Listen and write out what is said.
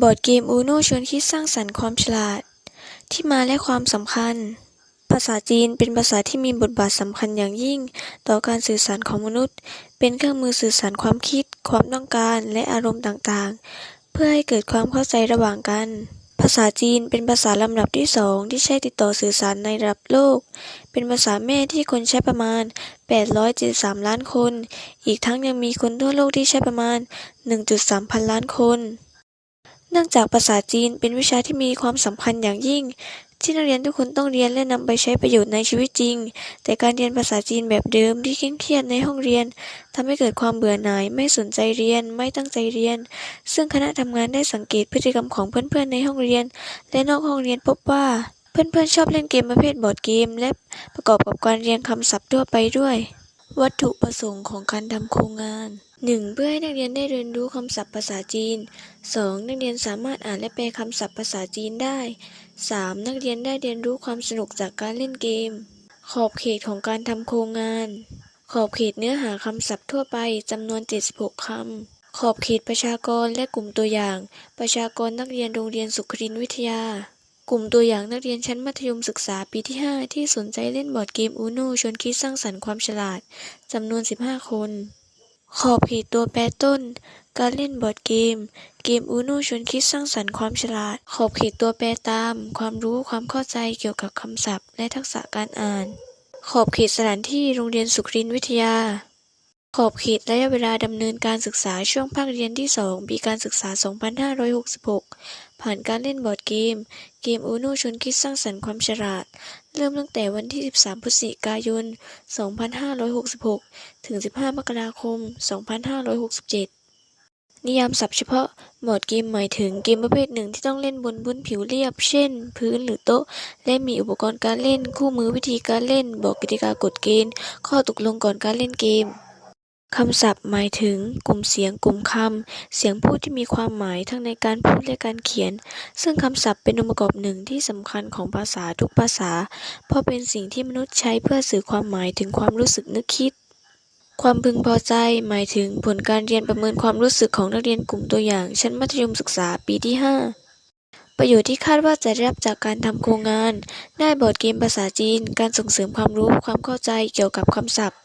บอร์ดเกมอูโนชวนคิดสร้างสรรค์ความฉลาด ที่มาและความสำคัญ ภาษาจีนเป็นภาษาที่มีบทบาทสำคัญอย่างยิ่ง ต่อการสื่อสารของมนุษย์ เป็นเครื่องมือสื่อสารความคิด ความต้องการและอารมณ์ต่างๆ เพื่อให้เกิดความเข้าใจระหว่างกัน ภาษาจีนเป็นภาษาลำดับที่สองที่ใช้ติดต่อสื่อสารในระดับโลก เป็นภาษาแม่ที่คนใช้ประมาณ 873 ล้านคน อีกทั้งยังมีคนทั่วโลกที่ใช้ประมาณ 1.3 พันล้านคน เนื่องจากภาษาจีนเป็นวิชาที่มีความสำคัญอย่างยิ่ง ที่นักเรียนทุกคนต้องเรียนและนำไปใช้ประโยชน์ในชีวิตจริง แต่การเรียนภาษาจีนแบบเดิมที่เคร่งเครียดในห้องเรียนทำให้เกิดความเบื่อหน่าย ไม่สนใจเรียน ไม่ตั้งใจเรียน ซึ่งคณะทำงานได้สังเกตพฤติกรรมของเพื่อนๆในห้องเรียน และนอกห้องเรียนพบว่า เพื่อนๆชอบเล่นเกมประเภทบอร์ดเกม และประกอบกับการเรียนคำศัพท์ทั่วไปด้วย วัตถุประสงค์ของการทำโครงงาน 1. เพื่อให้นักเรียนได้เรียนรู้คำศัพท์ภาษาจีน 2. นักเรียนสามารถอ่านและแปลคำศัพท์ภาษาจีนได้ 3. นักเรียนได้เรียนรู้ความสนุกจากการเล่นเกม ขอบเขตของการทำโครงงาน ขอบเขตเนื้อหาคำศัพท์ทั่วไปจำนวน 76 คำ ขอบเขตประชากรและกลุ่มตัวอย่าง ประชากรนักเรียนโรงเรียนสุขรินวิทยา กลุ่มตัวอย่างนักเรียนชั้นมัธยมศึกษาปีที่ 5 ที่สนใจเล่นบอร์ดเกมอูโนชวนคิดสร้างสรรค์ความฉลาดจำนวน 15 คน ขอบเขตตัวแปรต้น การเล่นบอร์ดเกม เกมอูโนชวนคิดสร้างสรรค์ความฉลาด ขอบเขตตัวแปรตาม ความรู้ความเข้าใจเกี่ยวกับคำศัพท์ และทักษะการอ่าน ขอบเขตสถานที่โรงเรียนสุขรินวิทยา ขอบเขตระยะเวลาดำเนินการศึกษาช่วงภาคเรียนที่ 2 ปีการศึกษา 2566 ผ่านการเล่นบอร์ดเกม เกมอูโนชวนคิดสร้างสรรค์ความฉลาด เริ่มตั้งแต่วันที่ 13 พฤศจิกายน 2566 ถึง 15 มกราคม 2567 นิยามศัพท์เฉพาะบอร์ดเกมหมายถึงเกมประเภทหนึ่งที่ต้องเล่นบนพื้นผิวเรียบ เช่น พื้นหรือโต๊ะ และมีอุปกรณ์การเล่น คู่มือวิธีการเล่น บอกกติกากฎเกณฑ์ ข้อตกลงก่อนการเล่นเกม คำศัพท์หมายถึง กลุ่มเสียง กลุ่มคำ เสียงพูดที่มีความหมายทั้งในการพูดและการเขียน ซึ่งคำศัพท์เป็นองค์ประกอบหนึ่งที่สำคัญของภาษาทุกภาษา เพราะเป็นสิ่งที่มนุษย์ใช้เพื่อสื่อความหมายถึงความรู้สึกนึกคิด ความพึงพอใจ หมายถึงผลการเรียนประเมินความรู้สึกของนักเรียนกลุ่มตัวอย่าง ชั้นมัธยมศึกษาปีที่ 5ประโยชน์ที่คาดว่าจะได้รับจากการทำโครงงาน ได้บอร์ดเกมภาษาจีน การส่งเสริมความรู้ความเข้าใจเกี่ยวกับคำศัพท์